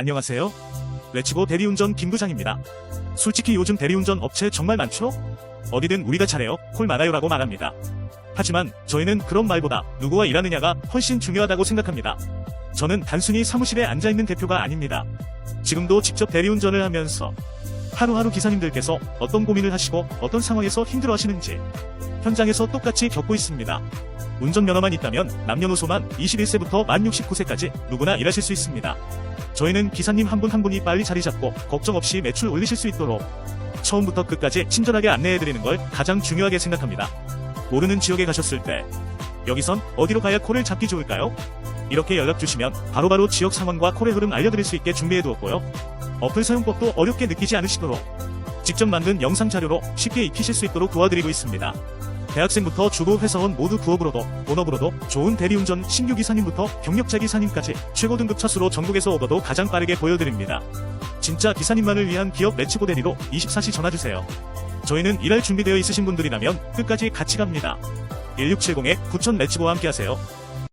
안녕하세요. 레츠고 대리운전 김부장입니다. 솔직히 요즘 대리운전 업체 정말 많죠? 어디든 우리가 잘해요, 콜 많아요라고 말합니다. 하지만 저희는 그런 말보다 누구와 일하느냐가 훨씬 중요하다고 생각합니다. 저는 단순히 사무실에 앉아있는 대표가 아닙니다. 지금도 직접 대리운전을 하면서 하루하루 기사님들께서 어떤 고민을 하시고 어떤 상황에서 힘들어 하시는지 현장에서 똑같이 겪고 있습니다. 운전면허만 있다면 남녀노소만 21세부터 만 69세까지 누구나 일하실 수 있습니다. 저희는 기사님 한 분한 분이 빨리 자리 잡고 걱정 없이 매출 올리실 수 있도록 처음부터 끝까지 친절하게 안내해드리는 걸 가장 중요하게 생각합니다. 모르는 지역에 가셨을 때 여기선 어디로 가야 콜을 잡기 좋을까요? 이렇게 연락 주시면 바로 바로 지역 상황과 콜의 흐름 알려드릴 수 있게 준비해 두었고요. 어플 사용법도 어렵게 느끼지 않으시도록 직접 만든 영상 자료로 쉽게 익히실 수 있도록 도와드리고 있습니다. 대학생부터 주부 회사원 모두 부업으로도 본업으로도 좋은 대리운전 신규 기사님부터 경력자 기사님까지 최고 등급 차수로 전국에서 오더도 가장 빠르게 보여드립니다. 진짜 기사님만을 위한 기업 레츠고 대리로 24시 전화주세요. 저희는 일할 준비되어 있으신 분들이라면 끝까지 같이 갑니다. 1670-9000 레츠고와 함께하세요.